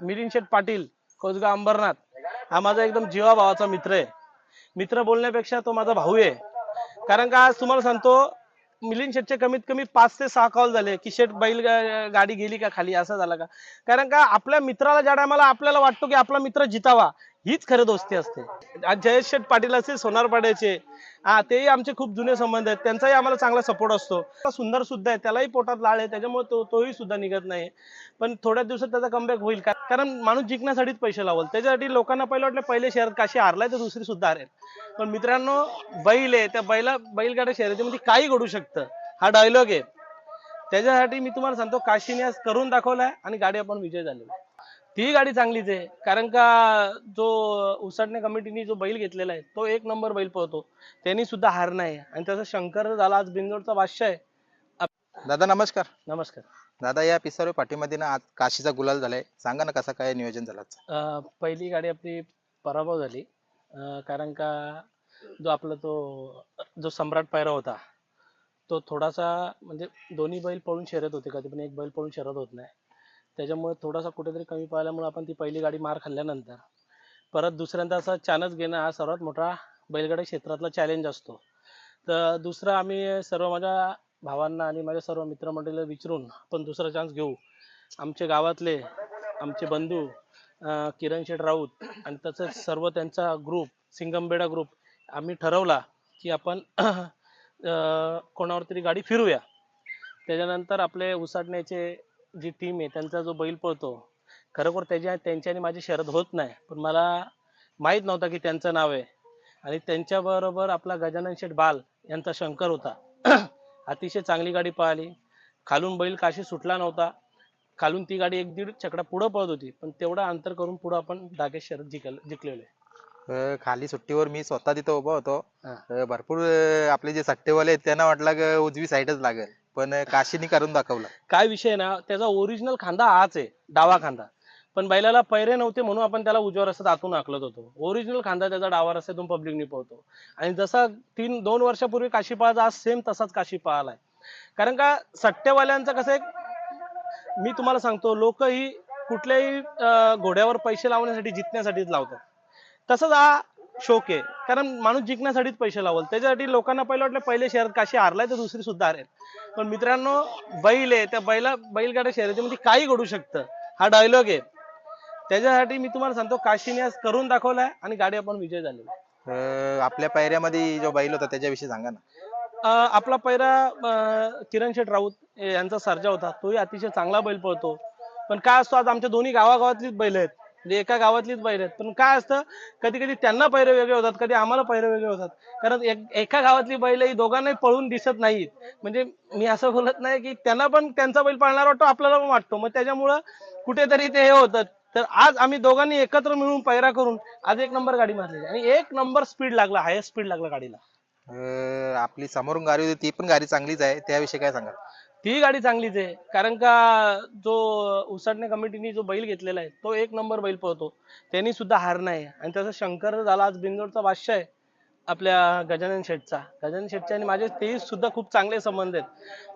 मिलिंद शेठ पाटील कोसगाव अंबरनाथ हा माझा एकदम जीवा भावाचा मित्र आहे. मित्र बोलण्यापेक्षा तो माझा भाऊ आहे. कारण का आज तुम्हाला सांगतो मिलिंद शेठचे कमीत कमी पाच ते सहा कॉल झाले की शेठ बैल गाडी गेली का खाली असं झालं का? कारण का आपल्या मित्राला ज्या टायमाला आपल्याला वाटतो की आपला मित्र जितावा हीच खरं दोस्ती असते. आज जयेश शेठ पाटील असतील सोनारपाड्याचे हा तेही आमचे खूप जुने संबंध आहेत. त्यांचाही आम्हाला चांगला सपोर्ट असतो. सुंदर सुद्धा आहे. त्यालाही पोटात लाळ आहे. त्याच्यामुळे तो तोही सुद्धा निघत नाही. पण थोड्या दिवसात त्याचा कमबॅक होईल कारण माणूस जिंकण्यासाठीच पैसे लावल. त्याच्यासाठी लोकांना पहिलं वाटलं पहिले शहरात काशी हारलाय तर दुसरी सुद्धा हारेल. पण मित्रांनो बैल आहे. त्या बैला बैलगाड्या शर्यतीमध्ये काही घडू शकतं. हा डायलॉग आहे. त्याच्यासाठी मी तुम्हाला सांगतो काशीने आज करून दाखवलाय आणि गाडी आपण विजय झालेला ती गाडी चांगलीच आहे. कारण का जो उसाटणे कमिटीने जो बैल घेतलेला आहे तो एक नंबर बैल पळतो. त्यांनी सुद्धा हार नाही. आणि त्याचा शंकर झाला आज बिंदोडचा बादशाह आहे. दादा नमस्कार. नमस्कार. दादा या पिसारो पाठीमध्ये ना आज काशीचा गुलाल झालाय. सांगा ना कसा काय नियोजन झालं आजचं? अं, पहिली गाडी आपली पराभव झाली. अं, कारण का जो आपला तो जो सम्राट पायरा होता तो थोडासा म्हणजे दोन्ही बैल पळून शर्यत होते कधी पण एक बैल पळून शर्यत होत नाही. त्याच्यामुळे थोडासा कुठेतरी कमी पाहिल्यामुळे आपण ती पहिली गाडी मार खाल्ल्यानंतर. परत दुसऱ्यांदा असा चानच घेणं हा सर्वात मोठा बैलगाडी क्षेत्रातला चॅलेंज असतो. तर दुसरं आम्ही सर्व माझ्या भावांना आणि माझ्या सर्व मित्रमंडळीला विचारून आपण दुसरा चान्स घेऊ. आमचे गावातले आमचे बंधू किरण शेठ राऊत आणि तसंच सर्व त्यांचा ग्रुप सिंगमबेडा ग्रुप आम्ही ठरवला की आपण कोणावर तरी गाडी फिरूया. त्याच्यानंतर आपले उसाटण्याचे जी टीम आहे त्यांचा जो बैल पळतो खरोखर त्याच्या त्यांच्याने माझी शरद होत नाही. पण मला माहीत नव्हता की त्यांचं नाव आहे. आणि त्यांच्याबरोबर आपला गजानन शेठ बाल यांचा शंकर होता. अतिशय चांगली गाडी पळाली. खालून बैल काशी सुटला नव्हता. खालून ती गाडी एक दीड चकडा पुढं पळत होती. पण तेवढा अंतर करून पुढं आपण डागे शरद जिंकल जिंकलेलो खाली सुट्टीवर मी स्वतः तिथं उभा होतो. भरपूर आपले जे सट्टेवाले आहेत त्यांना वाटलं की उजवी साईडच लागेल. पण काशीनी काशीने करून दाखवला. काय विषय ना त्याचा ओरिजिनल खांदा हाच आहे डावा खांदा. पण बैलाला पैरे नव्हते म्हणून आपण त्याला उजव्या रस्त्यात आतून आखलत होतो. ओरिजिनल खांदा त्याचा डावा रस्त्यातून पब्लिक पळतो. आणि जसा तीन दोन वर्षापूर्वी काशी पाळाचा आज सेम तसाच काशी पळालाय कारण का सट्टेवाल्यांचं कसं एक मी तुम्हाला सांगतो लोक ही कुठल्याही घोड्यावर पैसे लावण्यासाठी जितण्यासाठीच लावतात. तसंच हा शोक आहे. कारण माणूस जिंकण्यासाठीच पैसे लावल. त्याच्यासाठी लोकांना पहिलं वाटलं पहिले शहरात काशी हारलाय तर दुसरी सुद्धा हारेल. पण मित्रांनो बैल आहे त्या बैला बैलगाड्या शर्यतीमध्ये काही घडू शकतं. हा डायलॉग आहे. त्याच्यासाठी मी तुम्हाला सांगतो काशीने आज करून दाखवलाय आणि गाडी आपण विजय झालेला. अं, आपल्या पायऱ्यामध्ये जो बैल होता त्याच्याविषयी सांगा ना. अं, आपला पैरा अं, किरण शेठ राऊत यांचा सर्जा होता. तोही अतिशय चांगला बैल पळतो. पण काय असतो आज आमच्या दोन्ही गावागावातलीच बैल आहेत. म्हणजे एका गावातलीच बैल आहेत. पण काय असतं कधी कधी त्यांना पैरे वेगळे होतात कधी आम्हाला पैरे वेगळे होतात. कारण एक- एका गावातली बैल ही दोघांनाही पळून दिसत नाहीत. म्हणजे मी असं बोलत नाही की त्यांना पण त्यांचा बैल पाळणार वाटतो आपल्याला पण वाटतो. मग त्याच्यामुळं कुठेतरी ते हे होतं तर आज आम्ही दोघांनी एकत्र मिळून पैरा करून आज एक नंबर गाडी मारली आणि एक नंबर स्पीड लागला हायस्ट स्पीड लागला गाडीला. अं, आपली समोरून गाडी होती ती पण गाडी चांगलीच आहे. त्याविषयी काय सांगाल? ती गाडी चांगलीच आहे. कारण का जो उसाटणे कमिटीने जो बैल घेतलेला आहे तो एक नंबर बैल पळतो. त्यांनी सुद्धा हार नाही. आणि त्याचा शंकर झाला आज बिंदोडचा बादशाह आहे आपल्या गजानन शेठचा. गजानन शेठचे आणि माझे तेही सुद्धा खूप चांगले संबंध आहेत.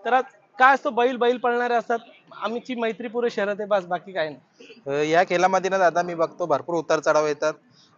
तर आज काय असतं बैल बैल पळणारे असतात? आमची मैत्रीपूर्व शहरात आहे बस बाकी काय नाही. या खेळामध्ये ना दादा मी बघतो भरपूर उतार चढाव येतात.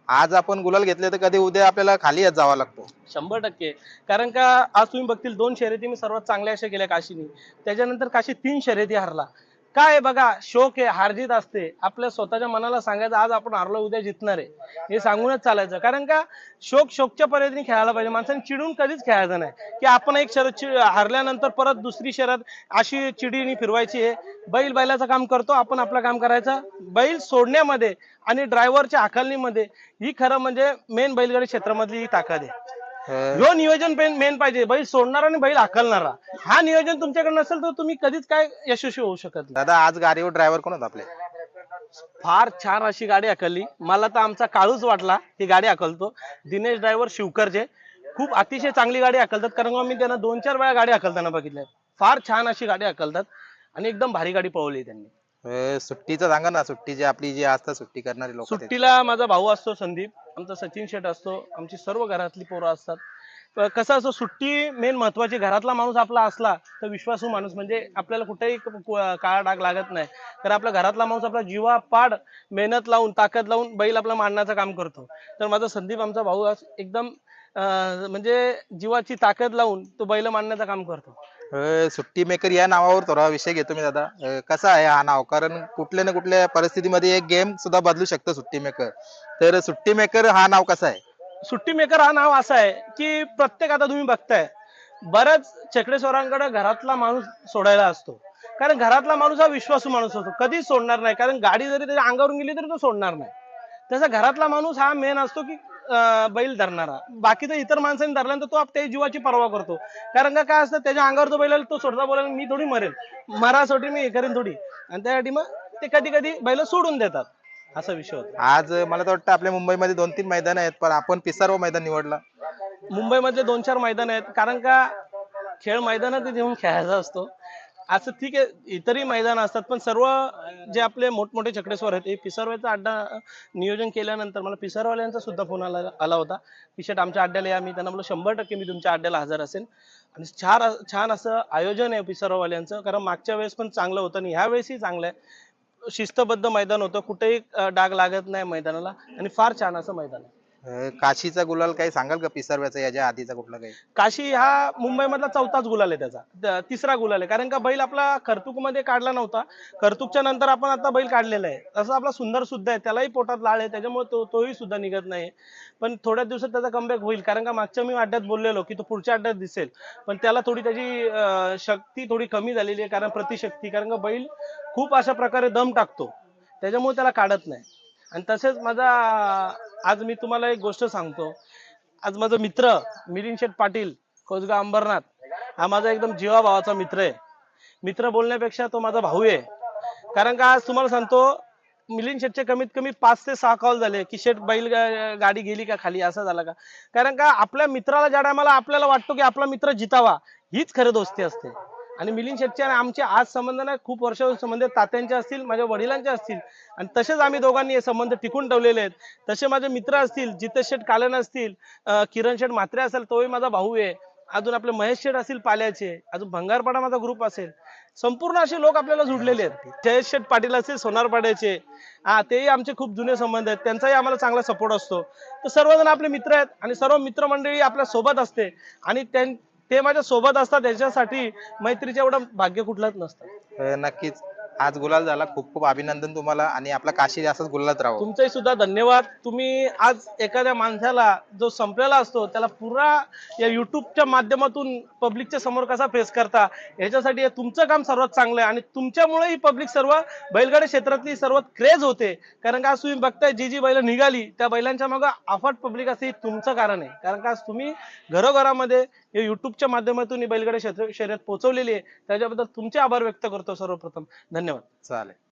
आज आपण गुलाल घेतले तर कधी उद्या आपल्याला खाली येत लागतो. शंभर टक्के. कारण का आज तुम्ही बघतील दोन शर्यती मी सर्वात चांगल्या अशा केल्या काशीनी. त्याच्यानंतर काशी तीन शर्यती हरला. काय बघा शोक आहे हारजीत असते. आपल्या स्वतःच्या मनाला सांगायचं आज आपण हारलो उद्या जितणार आहे. हे सांगूनच चालायचं. कारण का शोक शोकच्या पद्धतीने खेळायला पाहिजे. माणसाने चिडून कधीच खेळायचं नाही. की आपण एक शरद चि- हारल्यानंतर परत दुसरी शरद अशी चिडीने फिरवायची आहे. बैल बैलाचं काम करतो आपण आपलं काम करायचं. बैल सोडण्यामध्ये आणि ड्रायव्हरच्या हाकलणीमध्ये ही खरं म्हणजे मेन बैलगाडी क्षेत्रामधली ही ताकद आहे. जो नियोजन मेन पाहिजे बैल सोडणारा आणि बैल हाकलणारा. हा नियोजन तुमच्याकडे नसेल तर तुम्ही कधीच काय यशस्वी होऊ शकत नाही. दादा आज गाडीवर ड्रायव्हर कोण होता आपले? फार छान अशी गाडी हाकलली. मला तर आमचा काळूच वाटला ही गाडी हाकलतो. दिनेश ड्रायव्हर शिवकरचे. खूप अतिशय चांगली गाडी हाकलतात. कारण मी त्यांना दोन चार वेळा गाडी हाकलताना बघितल्या. फार छान अशी गाडी हाकलतात. आणि एकदम भारी गाडी पळवली त्यांनी. सुट्टीचं सांगा ना सुट्टी जी आपली जी असतात सुट्टी करणारी लोक सुट्टीला माझा भाऊ असतो संदीप. आमचा सचिन शेट असतो आमची सर्व घरातली पोरं असतात. कसं असं सुट्टी मेन महत्वाची घरातला माणूस आपला असला तर विश्वासू माणूस म्हणजे आपल्याला कुठेही काळा डाग लागत नाही. तर आपला घरातला माणूस आपला जीवा पाड मेहनत लावून ताकद लावून बैल आपला मांडण्याचं काम करतो. तर माझा संदीप आमचा भाऊ एकदम म्हणजे जीवाची ताकद लावून तो बैल मांडण्याचं काम करतो. अं, सुट्टी मेकर या नावावर थोडा विषय घेतो मी दादा. अं, कसा आहे हा नाव? कारण कुठल्या ना कुठल्या परिस्थितीमध्ये एक गेम सुद्धा बदलू शकतो सुट्टी मेकर. तर सुट्टी मेकर हा नाव कसं आहे? सुट्टी मेकर हा नाव असं आहे की प्रत्येक आता तुम्ही बघताय बऱ्याच चक्रेश्वरांकडे घरातला माणूस सोडायला असतो. कारण घरातला माणूस हा विश्वासू माणूस असतो. कधीच सोडणार नाही. कारण गाडी जरी त्याच्या अंगावरून गेली तरी तो सोडणार नाही. तसा घरातला माणूस हा मेन असतो की बैल धरणारा. बाकीचं इतर माणसांनी धरल्यानंतर तो आप- त्या जीवाची पर्वा करतो. कारण का काय असतं त्याच्या अंगावर तो बैल तो सोडता बोलायला मी थोडी मरेल. मरासाठी मी हे करेन थोडी. आणि त्यासाठी मग ते कधी कधी बैल सोडून देतात. असा विषय होता. आज मला तर वाटतं आपल्या मुंबईमध्ये दोन तीन मैदान आहेत पण आपण पिसारो मैदान निवडला. मुंबईमधले दोन चार मैदान आहेत. कारण का खेळ मैदानात येऊन खेळायचा असतो. असं ठीक आहे इतरही मैदान असतात पण सर्व जे आपले मोठमोठे चक्रेश्वर आहेत हे पिसरवायचा अड्डा नियोजन केल्यानंतर मला पिसरवाल्यांचा सुद्धा फोन आला आला होता. पिशर्ट आमच्या अड्ड्याला या मी त्यांना म्हणलं शंभर टक्के मी तुमच्या अड्ड्याला हजर असेल आणि छान छान असं आयोजन आहे पिसरवाल्यांचं कारण मागच्या वेळेस पण चांगलं होतं आणि ह्या वेळेसही चांगलं आहे. शिस्तबद्ध मैदान होतं कुठेही डाग लागत नाही मैदानाला आणि फार छान असं मैदान आहे. काशीचा गुलाल काही सांगाल का पिसरव्याचा याच्या आधीचा कुठला काही? काशी हा मुंबईमधला चौथाच गुलाल आहे त्याचा. त- तिसरा गुलाल आहे. कारण का बैल आपला कर्तुकमध्ये काढला नव्हता. कर्तुकच्या नंतर आपण आता बैल काढलेला आहे. तसं आपला सुंदर सुद्धा आहे. त्यालाही पोटात लाळ आहे. त्याच्यामुळे तो तोही सुद्धा निघत नाही. पण थोड्या दिवसात त्याचा कमबॅक होईल. कारण का मागच्या मी अड्ड्यात बोललेलो की तो पुढच्या अड्ड्यात दिसेल. पण त्याला थोडी त्याची अं, शक्ती थोडी कमी झालेली आहे. कारण प्रतिशक्ती. कारण का बैल खूप अशा प्रकारे दम टाकतो. त्याच्यामुळे त्याला काढत नाही. आणि तसेच माझा आज मी तुम्हाला एक गोष्ट सांगतो. आज माझा मित्र मिलिंद शेठ पाटील कोसगाव अंबरनाथ हा माझा एकदम जीवा भावाचा मित्र आहे. मित्र बोलण्यापेक्षा तो माझा भाऊ आहे. कारण का आज तुम्हाला सांगतो मिलिंद शेठचे कमीत कमी पाच ते सहा कॉल झाले की शेठ बैल गाडी गेली का खाली असं झालं का? कारण का आपल्या मित्राला ज्या टायमाला आपल्याला वाटतो की आपला मित्र जितावा हीच खरं दोस्ती असते. आणि मिलिंद शेठचे आणि आमचे आज संबंध ना खूप वर्ष संबंध तात्यांचे असतील माझ्या वडिलांचे असतील. आणि तसेच आम्ही दोघांनी हे संबंध टिकून ठेवलेले आहेत. तसे माझे मित्र असतील जितेश शेठ कालन असतील किरण शेठ म्हात्रे असेल तोही माझा भाऊ आहे. अजून आपले महेश शेठ असतील पाल्याचे. अजून भंगारपाडा माझा ग्रुप असेल. संपूर्ण असे लोक आपल्याला जुडलेले आहेत. जयेश शेठ पाटील असतील सोनारपाड्याचे. हा तेही आमचे खूप जुने संबंध आहेत. त्यांचाही आम्हाला चांगला सपोर्ट असतो. तर सर्वजण आपले मित्र आहेत आणि सर्व मित्रमंडळी आपल्यासोबत असते. आणि त्यां- ते माझ्या सोबत असतात त्याच्यासाठी मैत्रीचं एवढं भाग्य कुठलंच नसतं. अं, नक्कीच. आज गुलाल झाला. खूप खूप अभिनंदन तुम्हाला आणि आपला काशी असंच गुलालात राहो तुमचंही सुद्धा धन्यवाद. तुम्ही आज एखाद्या माणसाला जो संपलेला असतो त्याला पुरा या युट्यूबच्या माध्यमातून पब्लिकच्या समोर कसा फेस करता याच्यासाठी हे तुमचं काम सर्वात चांगलं आहे. आणि तुमच्यामुळे ही पब्लिक सर्व बैलगाडी क्षेत्रातली सर्वात क्रेज होते. कारण का आज तुम्ही बघताय जी जी बैल निघाली त्या बैलांच्या मागे अफाट पब्लिक असते हे तुमचं कारण आहे. कारण का आज तुम्ही घरोघरामध्ये हे युट्यूबच्या माध्यमातून ही बैलगाडी क्षेत्र शर्यत पोहोचवलेली आहे. त्याच्याबद्दल तुमचे आभार व्यक्त करतो सर्वप्रथम. धन्यवाद. चालेल.